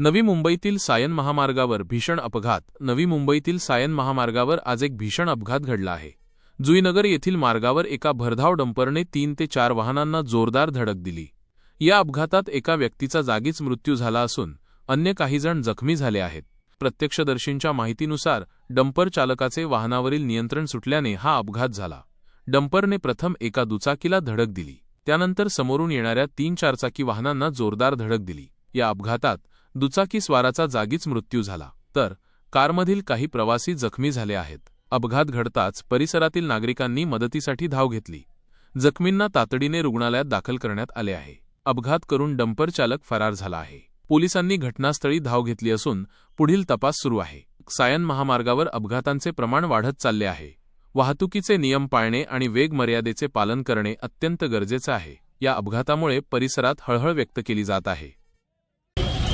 नवी मुंबईतील सायन महामार्गावर भीषण अपघात. नवी मुंबईतील सायन महामार्गावर आज एक भीषण अपघात घडला आहे. जुईनगर येथील मार्गावर एका भरधाव डंपरने तीन ते चार वाहनांना जोरदार धडक दिली. या अपघातात एका व्यक्तीचा जागीच मृत्यू झाला असून अन्य काहीजण जखमी झाले आहेत. प्रत्यक्षदर्शींच्या माहितीनुसार डंपर चालकाचे वाहनावरील नियंत्रण सुटल्याने हा अपघात झाला. डंपरने प्रथम एका दुचाकीला धडक दिली. त्यानंतर समोरून येणाऱ्या तीन चारचाकी वाहनांना जोरदार धडक दिली. या अपघातात दुचाकीस्वाराचा जागीच मृत्यू झाला. तर कारमधील काही प्रवासी जखमी झाले आहेत. अपघात घडताच परिसरातील नागरिकांनी मदतीसाठी धाव घेतली. जखमींना तातडीने रुग्णालयात दाखल करण्यात आले आहे. अपघात करून डंपर चालक फरार झाला आहे. पोलिसांनी घटनास्थळी धाव घेतली असून पुढील तपास सुरू आहे. सायन महामार्गावर अपघातांचे प्रमाण वाढत चालले आहे. वाहतुकीचे नियम पाळणे आणि वेग मर्यादेचे पालन करणे अत्यंत गरजेचे आहे. या अपघातामुळे परिसरात हळहळ व्यक्त केली जात आहे.